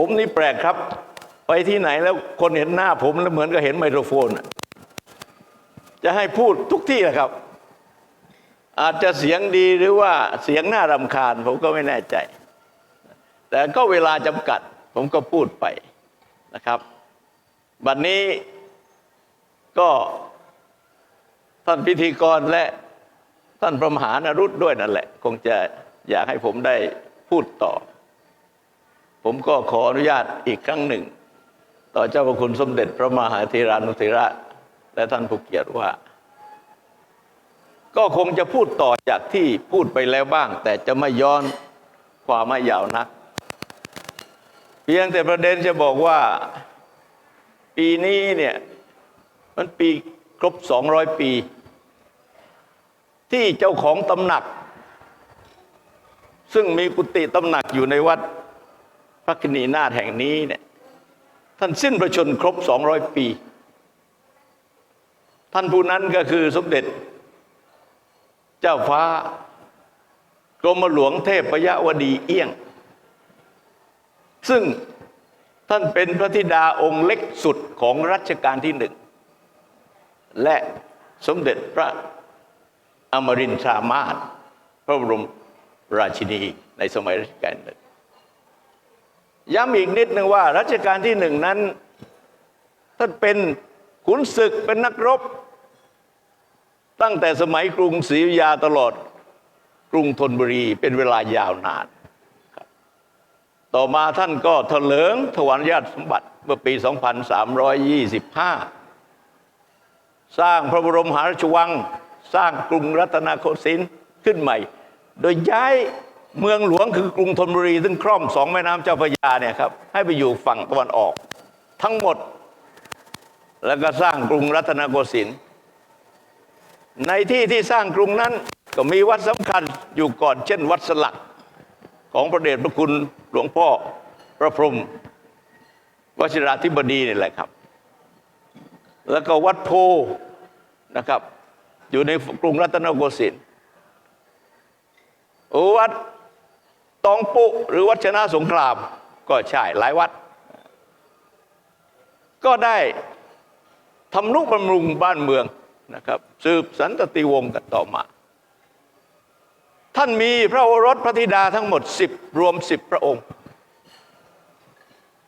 ผมนี่แปลกครับ ไปที่ไหนแล้วคนเห็นหน้าผมแล้วเหมือนกับเห็นไมโครโฟน จะให้พูดทุกที่แหละครับ อาจจะเสียงดีหรือว่าเสียงน่ารำคาญ ผมก็ไม่แน่ใจ แต่ก็เวลาจำกัด ผมก็พูดไปนะครับบัดนนี้ก็ท่านพิธีกรและท่านพระมหานรุตด้วยนั่นแหละ คงจะอยากให้ผมได้พูดต่อ ผมก็ขออนุญาตอีกครั้งหนึ่ง ต่อเจ้าพระคุณสมเด็จพระมหาธีรานุธีระ และท่านผู้เกียรติว่า ก็คงจะพูดต่อจากที่พูดไปแล้วบ้าง แต่จะไม่ย้อนความไม่ยาวนัก เพียงแต่ประเด็นจะบอกว่าปีนี้เนี่ยมันปีครบ 200 ปี ที่เจ้าของตำหนัก ซึ่งมีกุฏิตำหนักอยู่ในวัด ระกินีนาถแห่งนี้เนี่ยท่านสิ้นประชนครบ200ปี ท่านผู้นั้นก็คือสมเด็จ เจ้าฟ้ากรมหลวงเทพพยวดีเอี้ยง ซึ่งท่านเป็นพระธิดาองค์เล็กสุดของรัชกาลที่หนึ่ง และสมเด็จพระอมรินทรามาศพระบรมราชินีในสมัยรัชกาลหนึ่ง ย้ำอีกนิดหนึ่งว่ารัชกาลที่หนึ่งนั้น ท่านเป็นขุนศึกเป็นนักรบ ตั้งแต่สมัยกรุงศรีอยุธยาตลอดกรุงธนบุรีเป็นเวลายาวนาน ต่อมาท่านก็ถลิงถวายญาติสมบัติเมื่อปี 2325 สร้างพระบรมหาราชวัง สร้างกรุงรัตนโกสินทร์ขึ้นใหม่ โดยย้าย เมืองหลวงคือกรุงธนบุรี ซึ่งครอบสองแม่น้ำเจ้าพระยาเนี่ยครับให้ไปอยู่ฝั่งตะวันออก ทั้งหมดแล้วก็สร้างกรุงรัตนโกสินทร์ในที่ที่สร้างกรุงนั้นก็มีวัดสำคัญอยู่ก่อนเช่นวัดสลักของพระเดชพระคุณหลวงพ่อพระพรหมวชิราธิบดีนี่แหละครับ แล้วก็วัดโพนะครับ อยู่ในกรุงรัตนโกสินทร์วัด ตองปุหรือวัชนะสงคราม ก็ใช่หลายวัด ก็ได้ทำนุบำรุงบ้านเมืองนะครับ สืบสันตติวงศ์กันต่อมา ท่านมีพระโอรสพระธิดาทั้งหมดสิบรวมสิบพระองค์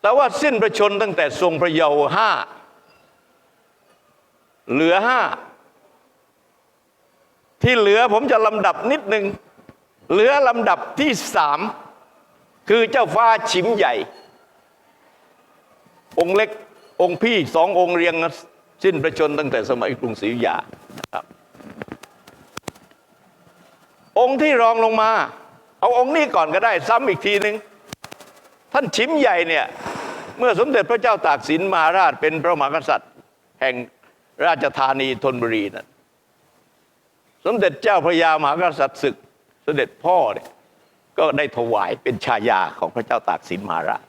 แต่ว่าสิ้นพระชนตั้งแต่ทรงพระเยาว์ห้าเหลือห้าที่เหลือผมจะลำดับนิดหนึ่ง เหลือลำดับที่สามคือเจ้าฟ้าชิมใหญ่ องค์เล็กองค์พี่สององค์เรียงสิ้นประชนตั้งแต่สมัยกรุงศรีอยุธยาครับ องค์ที่รองลงมา เอาองค์นี้ก่อนก็ได้ซ้ำอีกทีหนึ่งท่านชิมใหญ่เนี่ย เมื่อสมเด็จพระเจ้าตากสินมหาราชเป็นพระมหากษัตริย์ แห่งราชธานีธนบุรีนั้นสมเด็จเจ้าพระยามหากษัตริย์ศึก สมเด็จพ่อเนี่ยก็ได้ถวายเป็นชายาของพระเจ้าตากสินมหาราช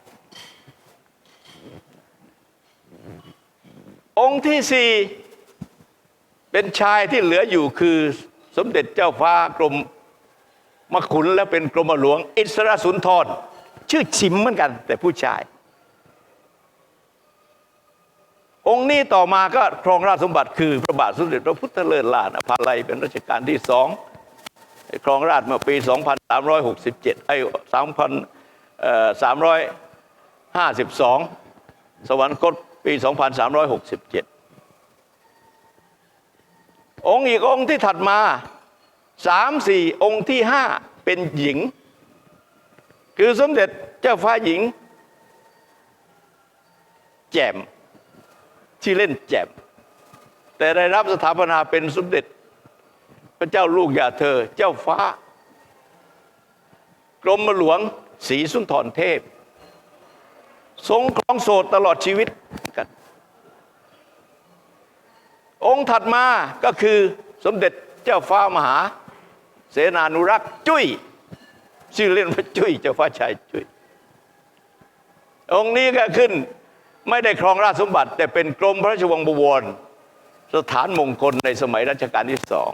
องค์ที่สี่เป็นชายที่เหลืออยู่คือสมเด็จเจ้าฟ้ากรมมขุนและเป็นกรมหลวง อิสระสุนทร ชื่อชิมเหมือนกัน แต่ผู้ชาย องค์นี้ต่อมาก็ครองราชสมบัติคือพระบาทสมเด็จพระพุทธเลิศล่านภาลัยเป็นรัชกาลที่สอง ครองราชเมื่อปี 2367 ไอ้3,352 สวรรคตปี 2367 องค์อีกองค์ที่ถัดมาสามสี่องค์ที่ห้าเป็นหญิง คือสมเด็จเจ้าฟ้าหญิง แจ่มชื่อเล่นแจ่มแต่ได้รับสถาปนาเป็นสมเด็จ พระเจ้าลูกยาเธอ เจ้าฟ้า กรมหลวงศรีสุนทรเทพ ทรงครองโสดตลอดชีวิตกันองค์ถัดมาก็คือสมเด็จเจ้าฟ้ามหา เสนานุรักษ์จุ้ยชื่อเล่นว่าจุ้ยเจ้าฟ้าชายจุ้ยองค์นี้ก็ขึ้นไม่ได้ครองราชสมบัติ แต่เป็นกรมพระราชวังบวร สถานมงคลในสมัยรัชกาลที่สอง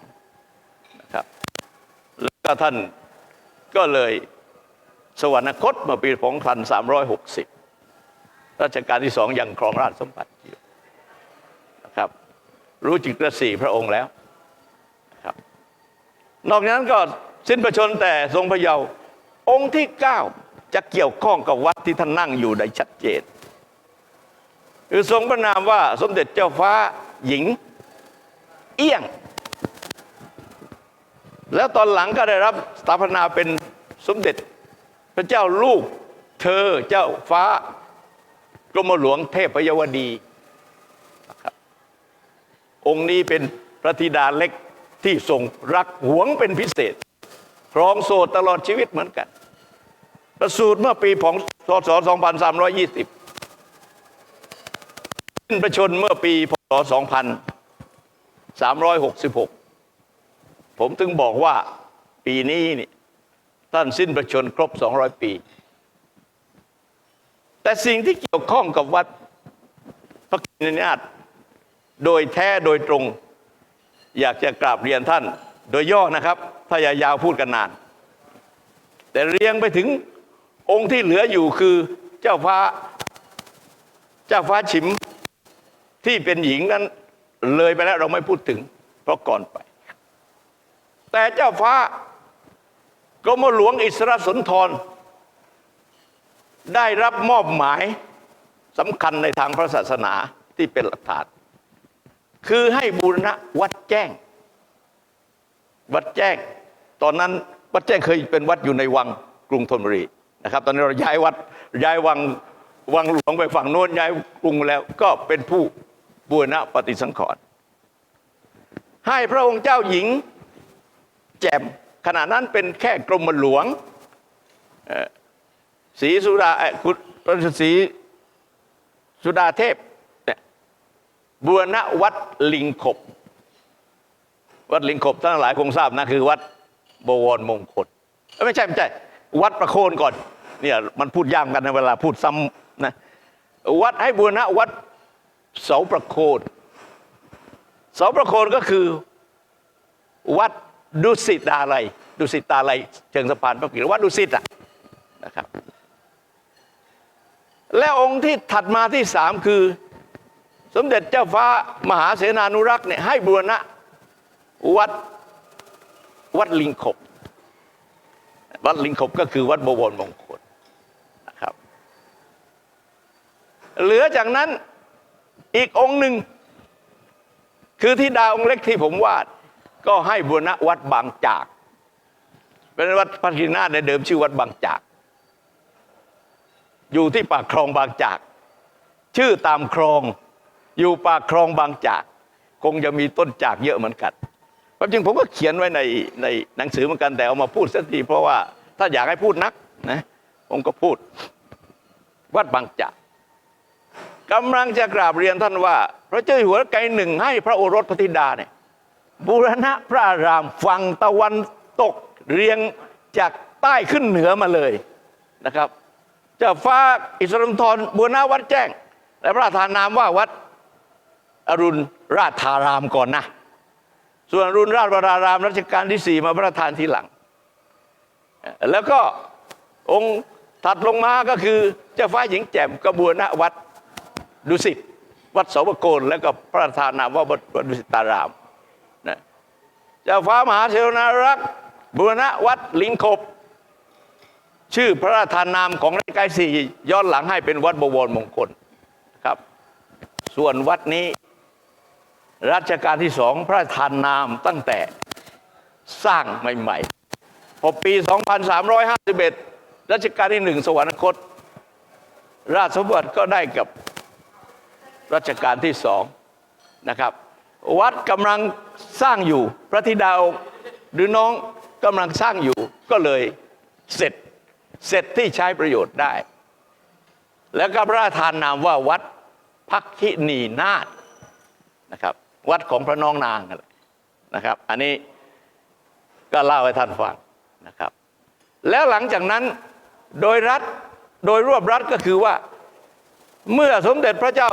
ก็ท่านก็เลยสวรรคตเมื่อปี 2360 รัชกาลที่สองยังครองราชสมบัติอยู่นะครับ รู้จิตระสีพระองค์แล้วนะครับ นอกจากนั้นก็สิ้นประชนแต่ทรงพระเยาว์องค์ที่เก้าจะเกี่ยวข้องกับวัดที่ท่านนั่งอยู่ได้ชัดเจนคือทรงพระนามว่าสมเด็จเจ้าฟ้าหญิง เอี้ยง แล้วตอนหลังก็ได้รับสถาปนาเป็นสมเด็จ พระเจ้าลูก เธอเจ้าฟ้ากรมหลวงเทพยวดี องค์นี้เป็นพระธิดาเล็กที่ทรงรักหวงเป็นพิเศษครองโสดตลอดชีวิตเหมือนกัน ประสูติเมื่อปีพศ2320สิ้นประชนเมื่อปีพศ 2366 ผมถึงบอกว่าปีนี้นี่ท่านสิ้นประชนครบ 200 ปี แต่สิ่งที่เกี่ยวข้องกับวัดพระกินนาถโดยแท้โดยตรง อยากจะกราบเรียนท่าน โดยย่อนะครับ ถ้าอย่ายาวพูดกันนาน แต่เรียงไปถึงองค์ที่เหลืออยู่คือเจ้าฟ้า เจ้าฟ้าฉิมที่เป็นหญิงนั้นเลยไปแล้วเราไม่พูดถึง เพราะก่อนไป แต่เจ้าฟ้ากรมหลวงอิสระสนธรได้รับมอบหมายสำคัญในทางพระศาสนาที่เป็นหลักฐาน คือให้บูรณะวัดแจ้ง วัดแจ้ง ตอนนั้นวัดแจ้งเคยเป็นวัดอยู่ในวังกรุงธนบุรีนะครับ ตอนนี้เราย้ายวัดย้ายวังวังหลวงไปฝั่งโน้นย้ายกรุงแล้วก็เป็นผู้บูรณะปฏิสังขรณ์ให้พระองค์เจ้าหญิง แจ่มขณะนั้นเป็นแค่กรมหลวงศรีสุดาเอ่อคุณศรีสุดาเทพเนี่ยบูรณวัดลิงขบ วัดลิงขบท่านทั้งหลายคงทราบนะคือวัดบวรมงคลไม่ใช่ไม่ใช่ วัดประโคนก่อนเนี่ยมันพูดยากกันในเวลาพูดซ้ำนะวัดให้บูรณะวัดเสาประโคนเสาประโคนก็คือวัด ดุสิตาลัยดุสิตาลัยเชิงสะพานพระกิรวัดดุสิตอะนะครับ และองค์ที่ถัดมาที่สามคือ สมเด็จเจ้าฟ้ามหาเสนานุรักษ์เนี่ยให้บูรณะวัดวัดลิงขบ วัดลิงขบก็คือวัดบวรมงคลนะครับ เหลือจากนั้นอีกองค์หนึ่ง คือที่ดาองค์เล็กที่ผมวาด ก็ให้บูรณะวัดบางจากเป็นวัดพระกินาในเดิมชื่อวัดบางจาก อยู่ที่ปากคลองบางจาก ชื่อตามคลองอยู่ปากคลองบางจาก คงจะมีต้นจากเยอะเหมือนกันความจริงผมก็เขียนไว้ในในหนังสือเหมือนกันแต่เอามาพูดสักทีเพราะว่าถ้าอยากให้พูดนักนะผมก็พูด วัดบางจากกำลังจะกราบเรียนท่านว่า พระเจ้าอยู่หัวไกรหนึ่งให้พระโอรสพระธิดาเนี่ย บูรณะพระรามฝั่งตะวันตกเรียงจากใต้ขึ้นเหนือมาเลยนะครับเจ้าฟ้าอิสรัมทรบูรณะวัดแจ้ง และพระราชทานนามว่าวัดอรุณราชธารามก่อนนะ ส่วนอรุณราชวรารามรัชกาลที่สี่มาพระราชทานทีหลัง แล้วก็องค์ถัดลงมาก็คือเจ้าฟ้าหญิงแจ่มกระบวนวัดดุสิตวัดเสาวโกน แล้วก็พระราชทานนามว่าวัดดุสิตาราม เจ้าฟ้ามหาเทวนารักษ์บูรณะวัดลิงคบ ชื่อพระราชทานนามของรัชกาลสี่ย้อนหลังให้เป็นวัดบวรมงคลครับ ส่วนวัดนี้รัชกาลที่สองพระราชทานนามตั้งแต่สร้างใหม่ๆพอปี 2351 รัชกาลที่หนึ่งสวรรคต ราชสมบัติก็ได้กับรัชกาลที่สองนะครับ วัดกำลังสร้างอยู่ พระธิดาองค์หรือน้องกำลังสร้างอยู่ก็เลยเสร็จเสร็จที่ใช้ประโยชน์ได้ แล้วก็พระราชทานนามว่าวัดพักคินีนาถนะครับ วัดของพระน้องนางนะนะครับ อันนี้ก็เล่าให้ท่านฟังนะครับ แล้วหลังจากนั้นโดยรัฐโดยรวบรัฐก็คือว่า เมื่อสมเด็จพระเจ้า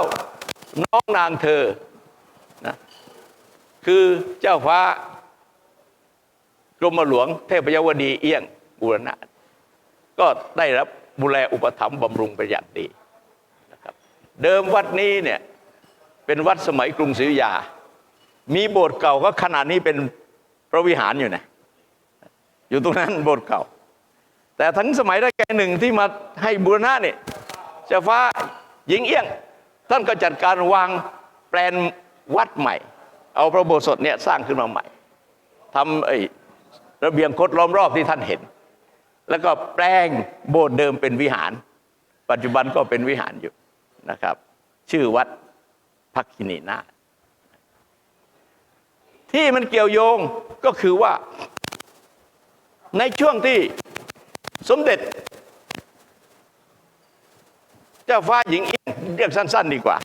น้องนางเธอ คือเจ้าฟ้ากรมหลวงเทพยวดีเอี้ยงบูรณะ ก็ได้รับบุแลอุปถัมภ์บำรุงเป็นอย่างดีนะครับเดิมวัดนี้เนี่ยเป็นวัดสมัยกรุงศรีอยุธยา มีโบสถ์เก่าก็ขนาดนี้เป็นพระวิหารอยู่นะอยู่ตรงนั้นโบสถ์เก่า แต่ทั้งสมัยรัชกาลหนึ่งที่มาให้บูรณะเนี่ยเจ้าฟ้าหญิงเอี้ยง ท่านก็จัดการวางแปลนวัดใหม่ เอาพระโบสถเนี่ยสร้างขึ้นมาใหม่ทำไอ้ระเบียงคดล้อมรอบที่ท่านเห็น แล้วก็แปลงโบสถ์เดิมเป็นวิหาร ปัจจุบันก็เป็นวิหารอยู่นะครับ ชื่อวัดพักคินีนาที่มันเกี่ยวโยงก็คือว่า ในช่วงที่สมเด็จ เจ้าฟ้าหญิงเอี้ยงเรียกสั้น ๆ ดีกว่า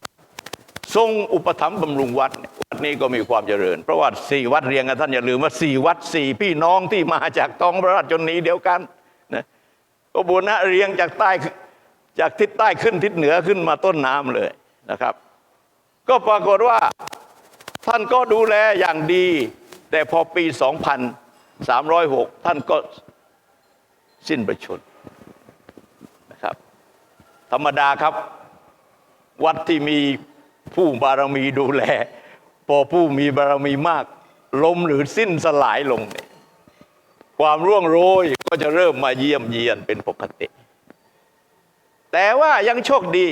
ทรงอุปถัมภ์บำรุงวัดเนี่ยวัด นี้ก็มีความเจริญ เพราะว่าสี่วัดเรียงกันท่านอย่าลืมว่าสี่วัดสี่พี่น้องที่มาจากท้องพระราชชนนีเดียวกันนะก็บูรณะเรียงจากใต้จากทิศใต้ขึ้นทิศเหนือขึ้นมาต้นน้ำเลยนะครับ ก็ปรากฏว่าท่านก็ดูแลอย่างดี แต่พอปี 2306 ท่านก็สิ้นประชนม์นะครับ ธรรมดาครับ วัดที่มีผู้บารมีดูแล พอผู้มีบารมีมาก ล้มหรือสิ้นสลายลงเนี่ยความร่วงโรยก็จะเริ่มมาเยี่ยมเยียนเป็นปกติ แต่ว่ายังโชคดี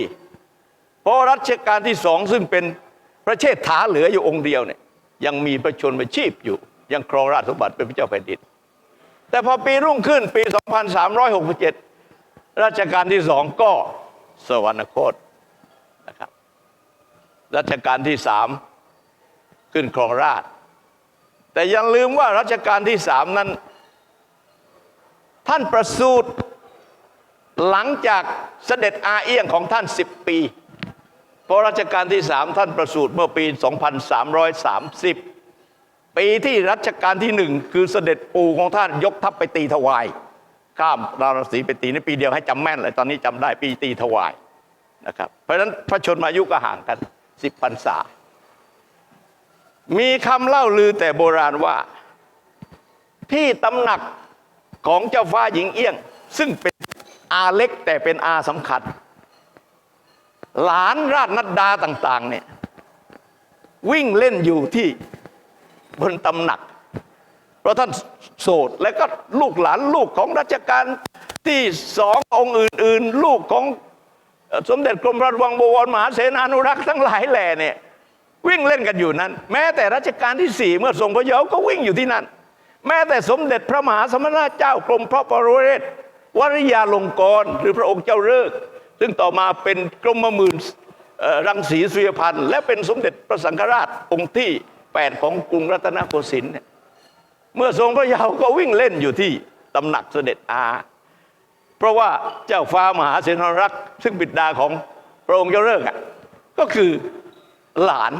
เพราะรัชกาลที่สองซึ่งเป็นพระเชษฐาเหลืออยู่องค์เดียวเนี่ยยังมีพระชนมาชีพอยู่ ยังครองราชสมบัติเป็นพระเจ้าแผ่นดิน แต่พอปีรุ่งขึ้นปี 2367 รัชกาลที่สองก็สวรรคตนะครับรัชกาลที่สาม ขึ้นครองราช แต่อยังลืมว่ารัชกาลที่สามนั้น ท่านประสูติหลังจากเสด็จอาเอี้ยงของท่าน 10 ปี เพราะรัชกาลที่สามท่านประสูติเมื่อปี 2330 ปีที่รัชกาลที่หนึ่งคือเสด็จปู่ของท่านยกทัพไปตีถวาย ข้ามราณสีไปตีในปีเดียวให้จำแม่นเลยตอนนี้จำได้ปีตีถวายนะครับเพราะฉะนั้นพระชนมายุก็ห่างกันสิบพรรษา มีคำเล่าลือแต่โบราณว่า ที่ตำหนักของเจ้าฟ้าหญิงเอี้ยง ซึ่งเป็นอาเล็กแต่เป็นอาสำคัญ หลานราชนัดดาต่าง ๆ เนี่ย วิ่งเล่นอยู่ที่บนตำหนัก เพราะท่านโสดและก็ลูกหลานลูกของรัชกาลที่สององค์อื่น ๆ ลูกของสมเด็จกรมราชวังบวรมหาเสนานุรักษ์ทั้งหลายแหล่เนี่ย วิ่งเล่นกันอยู่นั้น แม้แต่รัชกาลที่สี่เมื่อทรงพระเยาว์ก็วิ่งอยู่ที่นั่น แม้แต่สมเด็จพระมหาสมณเจ้ากรมพระปรเรศวริยาลงกรหรือพระองค์เจ้าเลิกซึ่งต่อมาเป็นกรมมื่นเอ่อรังสีสุยพันธ์และเป็นสมเด็จพระสังฆราชองค์ที่แปดของกรุงรัตนโกสินทร์เนี่ยเมื่อทรงพระเยาว์ก็วิ่งเล่นอยู่ที่ตำหนักเสด็จอา เพราะว่าเจ้าฟ้ามหาเสนารักษ์ซึ่งบิดาของพระองค์เจ้าเลิกอะก็คือ หลาน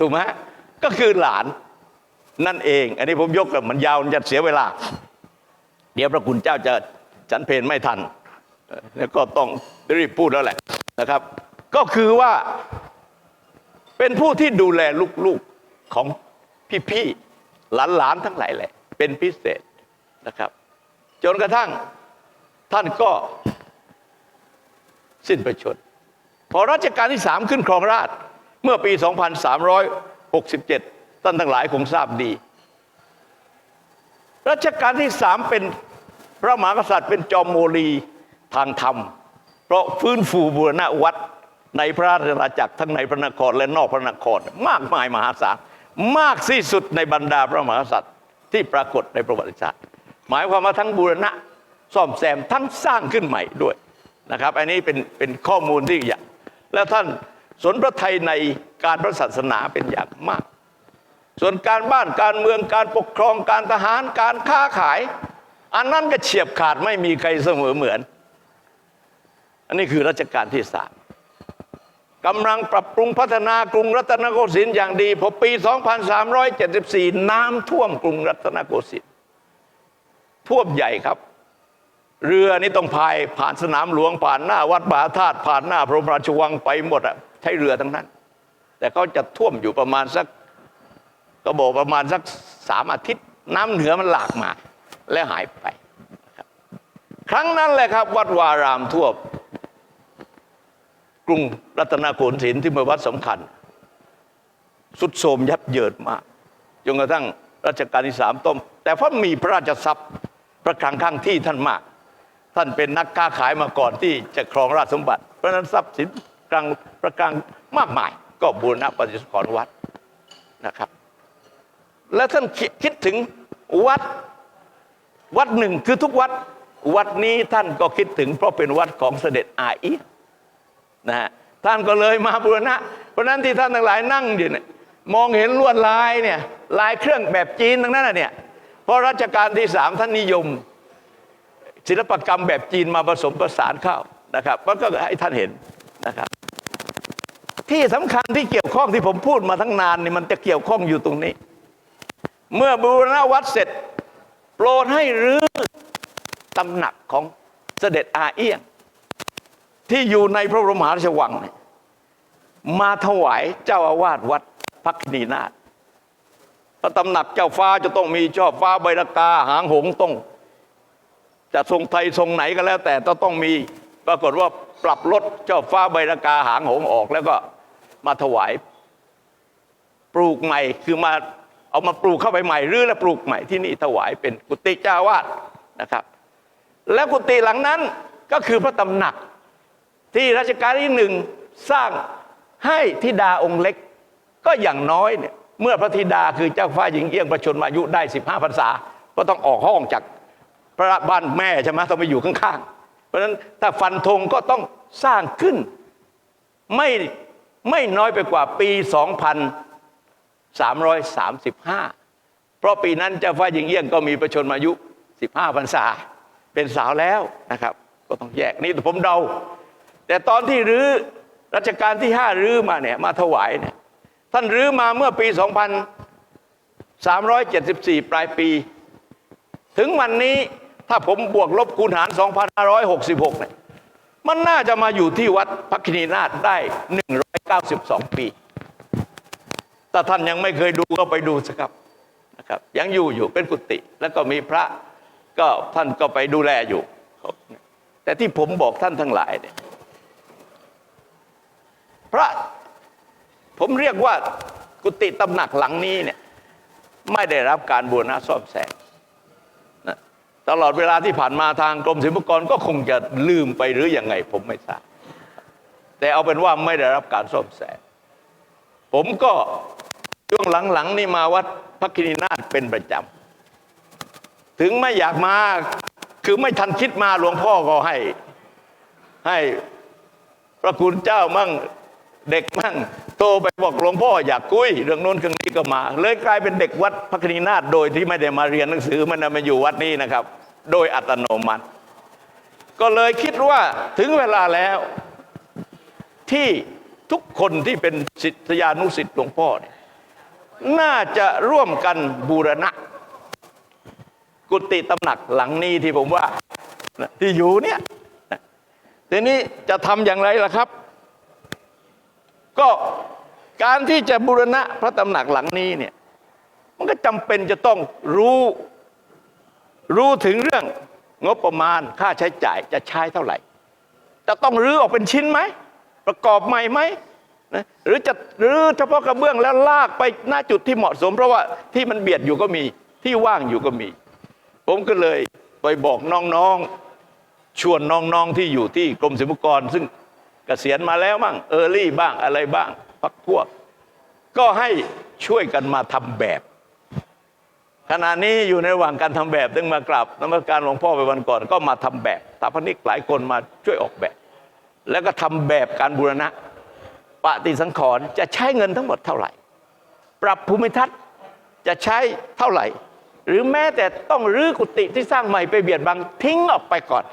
ถูกไหมก็คือหลานนั่นเอง อันนี้ผมยกกับมันยาวมันจะเสียเวลา เดี๋ยวพระคุณเจ้าจะฉันเพลไม่ทันแล้วก็ต้องรีบพูดแล้วแหละนะครับ ก็คือว่าเป็นผู้ที่ดูแลลูกๆของพี่ๆหลานๆทั้งหลายแหละ เป็นพิเศษนะครับ จนกระทั่งท่านก็สิ้นประชน์พอรัชกาลที่สามขึ้นครองราช มื่อปี 2367 ท่านทั้งหลายคงทราบดี รัชกาลที่สามเป็นพระมหากษัตริย์เป็นจอมโมลีทางธรรม เพราะฟื้นฟูบูรณะวัดในพระราชอาณาจักรทั้งในพระนครและนอกพระนคร มากมายมหาศาลมากที่สุดในบรรดาพระมหากษัตริย์ที่ปรากฏในประวัติศาสตร์ หมายความว่าทั้งบูรณะซ่อมแซมทั้งสร้างขึ้นใหม่ด้วยนะครับ อันนี้เป็นเป็นข้อมูลที่อย่าง แล้วท่าน สนพระไทยในการพระศาสนาเป็นอย่างมาก ส่วนการบ้านการเมืองการปกครองการทหารการค้าขาย อันนั้นก็เฉียบขาดไม่มีใครเสมอเหมือน อันนี้คือรัชกาลที่สามกำลังปรับปรุงพัฒนากรุงรัตนโกสินทร์อย่างดีพอปี 2374 น้ำท่วมกรุงรัตนโกสินทร์ท่วมใหญ่ครับ เรือนี่ต้องพายผ่านสนามหลวงผ่านหน้าวัดมหาธาตุผ่านหน้าพระบรมราชวังไปหมดอะ ใช้เรือทั้งนั้น แต่เขาจะท่วมอยู่ประมาณสักก็บอกประมาณสักสามอาทิตย์ น้ำเหนือมันหลากมาและหายไป ครั้งนั้นแหละครับ วัดวารามทั่วกรุงรัตนโกสินทร์ที่เป็นวัดสำคัญ สุดโทมยับเยินมากจนกระทั่งรัชกาลที่สามต้ม แต่เพราะมีพระราชทรัพย์ประคลังข้างที่ท่านมาก ท่านเป็นนักค้าขายมาก่อนที่จะครองราชสมบัติ เพราะนั้นทรัพย์สิน กลางประกางมากมาย ก็บูรณะปฏิสังขรณ์วัดนะครับ แล้วท่านคิดคิดถึงวัดวัดหนึ่งคือทุกวัดวัดนี้ท่านก็คิดถึง เพราะเป็นวัดของเสด็จอาอีนะฮะท่านก็เลยมาบูรณะ เพราะนั้นที่ท่านทั้งหลายนั่งอยู่เนี่ยมองเห็นลวดลายเนี่ยลายเครื่องแบบจีนทั้งนั้นนะเนี่ยเพราะรัชกาลที่สามท่านนิยม ศิลปกรรมแบบจีนมาผสมผสานเข้านะครับมันก็ให้ท่านเห็นนะครับ ที่สำคัญที่เกี่ยวข้องที่ผมพูดมาทั้งนานนี่มันจะเกี่ยวข้องอยู่ตรงนี้ เมื่อบูรณวัดเสร็จ โปรดให้รื้อตำหนักของเสด็จอาเอี้ยง ที่อยู่ในพระบรมหาราชวังเนี่ยมาถวายเจ้าอาวาสวัดพักนีนาถพระตำหนักเจ้าฟ้าจะต้องมีชอบฟ้าใบรากาหางหงต้อง จะทรงไทยทรงไหนก็แล้ว แต่ต้องต้องมีปรากฏว่าปรับลดเจ้าฟ้าใบรากาหางหงออกแล้วก็ มาถวาย ปลูกใหม่คือมาเอามาปลูกเข้าไปใหม่หรือแล้วปลูกใหม่ที่นี่ถวายเป็นกุฏิเจ้าวาสนะครับ แล้วกุฏิหลังนั้นก็คือพระตำหนักที่รัชกาลที่หนึ่งสร้างให้ธิดาองค์เล็ก ก็อย่างน้อยเนี่ยเมื่อพระธิดาคือเจ้าฟ้าหญิงเอี้ยงประชนมายุได้ 15พรรษา ก็ต้องออกห้องจากพระบ้านแม่ใช่ไหมต้องไปอยู่ข้างๆ เพราะฉะนั้นถ้าฟันธงก็ต้องสร้างขึ้น ไม่ ไม่น้อยไปกว่าปี 2335 เพราะปีนั้นเจ้าฟ้าหญิงเอี้ยงก็มีประชนมายุ 15พรรษา เป็นสาวแล้วนะครับ ก็ต้องแยกนี่ผมเดา แต่ตอนที่รื้อรัชกาลที่ห้ารื้อมาเนี่ยมาถวายเนี่ยท่านรื้อมาเมื่อปี 2374 ปลายปี ถึงวันนี้ถ้าผมบวกลบคูณหาร 2566เนี่ย มันน่าจะมาอยู่ที่วัดพักคินีนาถได้ 192 ปี ถ้าท่านยังไม่เคยดูก็ไปดูสิครับนะครับ ยังอยู่อยู่เป็นกุฏิแล้วก็มีพระก็ท่านก็ไปดูแลอยู่ แต่ที่ผมบอกท่านทั้งหลายเนี่ยพระผมเรียกว่ากุฏิตำหนักหลังนี้เนี่ยไม่ได้รับการบูรณะซ่อมแซม ตลอดเวลาที่ผ่านมาทางกรมศิลปากรก็คงจะลืมไปหรืออยังไง ผมไม่ทราบ แต่เอาเป็นว่าไม่ได้รับการซ่อมแซมผมก็ช่วงหลังๆ นี่มาวัดพระคินีนาถเป็นประจำ ถึงไม่อยากมาคือไม่ทันคิดมาหลวงพ่อก็ให้ ให้พระคุณเจ้ามั่ง เด็กมั่งโตไปบอกหลวงพ่ออยากคุย เรื่องโน้นเรื่องนี้ก็มา เลยกลายเป็นเด็กวัดพระคณีนาถโดยที่ไม่ได้มาเรียนหนังสือมันมาอยู่วัดนี้นะครับ โดยอัตโนมัติ ก็เลยคิดว่าถึงเวลาแล้ว ที่ทุกคนที่เป็นศิษยานุศิษย์หลวงพ่อเนี่ยน่าจะร่วมกันบูรณะ กุฏิตำหนักหลังนี้ที่ผมว่าที่อยู่เนี่ยทีนี้จะทำอย่างไรล่ะครับ ก็การที่จะบูรณะพระตำหนักหลังนี้เนี่ยมันก็จำเป็นจะต้องรู้รู้ถึงเรื่องงบประมาณค่าใช้จ่ายจะใช้เท่าไหร่ จะต้องรื้อออกเป็นชิ้นไหม ประกอบใหม่ไหมนะหรือจะรื้อเฉพาะกระเบื้องแล้วลากไปหน้าจุดที่เหมาะสม เพราะว่าที่มันเบียดอยู่ก็มีที่ว่างอยู่ก็มี ผมก็เลยไปบอกน้องๆ ชวนน้องๆที่อยู่ที่กรมศิลปากรซึ่ง เกษียณมาแล้วบ้างเออร์ลี่บ้างอะไรบ้างพักพวก ก็ให้ช่วยกันมาทำแบบ ขณะนี้อยู่ในระหว่างการทำแบบตึงมากราบนมัสการหลวงพ่อไปวันก่อนก็มาทำแบบสถาปนิกหลายคนมาช่วยออกแบบ แล้วก็ทำแบบการบูรณะปฏิสังขรณ์จะใช้เงินทั้งหมดเท่าไหร่ ปรับภูมิทัศน์จะใช้เท่าไหร่ หรือแม้แต่ต้องรื้อกุฏิที่สร้างใหม่ไปเบียดบังทิ้งออกไปก่อน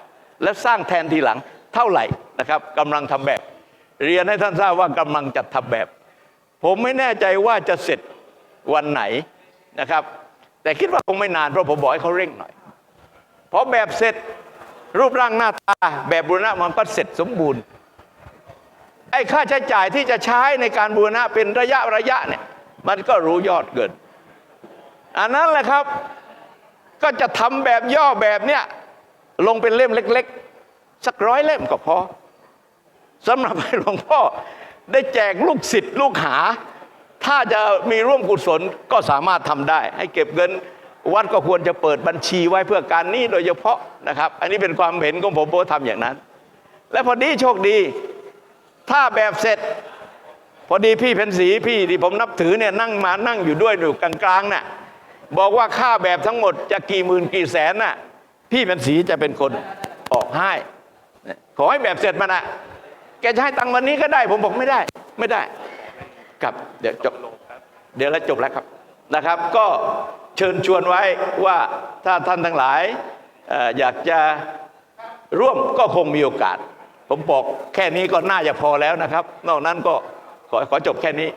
แล้วสร้างแทนทีหลังเท่าไหร่ นะครับกำลังทำแบบ เรียนให้ท่านทราบว่ากำลังจัดทำแบบ ผมไม่แน่ใจว่าจะเสร็จวันไหนนะครับ แต่คิดว่าคงไม่นานเพราะผมบอกให้เขาเร่งหน่อยพอแบบเสร็จรูปร่างหน้าตาแบบบูรณะมันก็เสร็จสมบูรณ์ไอ้ค่าใช้จ่ายที่จะใช้ในการบูรณะเป็นระยะระยะเนี่ยมันก็รู้ยอดเกิน อันนั้นแหละครับก็จะทำแบบย่อแบบเนี้ยลงเป็นเล่มเล็ก ๆ สักร้อยเล่มก็พอ สำหรับให้หลวงพ่อได้แจกลูกศิษย์ลูกหา ถ้าจะมีร่วมกุศลก็สามารถทำได้ ให้เก็บเงินวัดก็ควรจะเปิดบัญชีไว้เพื่อการนี้โดยเฉพาะนะครับ อันนี้เป็นความเห็นของผมผมทำอย่างนั้น และพอดีโชคดี ถ้าแบบเสร็จ พอดีพี่เพนสีพี่ที่ผมนับถือเนี่ยนั่งมานั่งอยู่ด้วยอยู่กลางๆน่ะบอกว่าค่าแบบทั้งหมดจะกี่หมื่นกี่แสนน่ะ พี่เพนสีจะเป็นคนออกให้ขอให้แบบเสร็จมานะ แกจะให้ตังค์วันนี้ก็ได้ ผมบอกไม่ได้ไม่ได้ ครับเดี๋ยวจบเดี๋ยวแล้วจบแล้วครับนะครับ ก็เชิญชวนไว้ว่าถ้าท่านทั้งหลายเอ่ออยากจะร่วมก็คงมีโอกาส ผมบอกแค่นี้ก็น่าจะพอแล้วนะครับ นอกนั้นก็ขอขอจบแค่นี้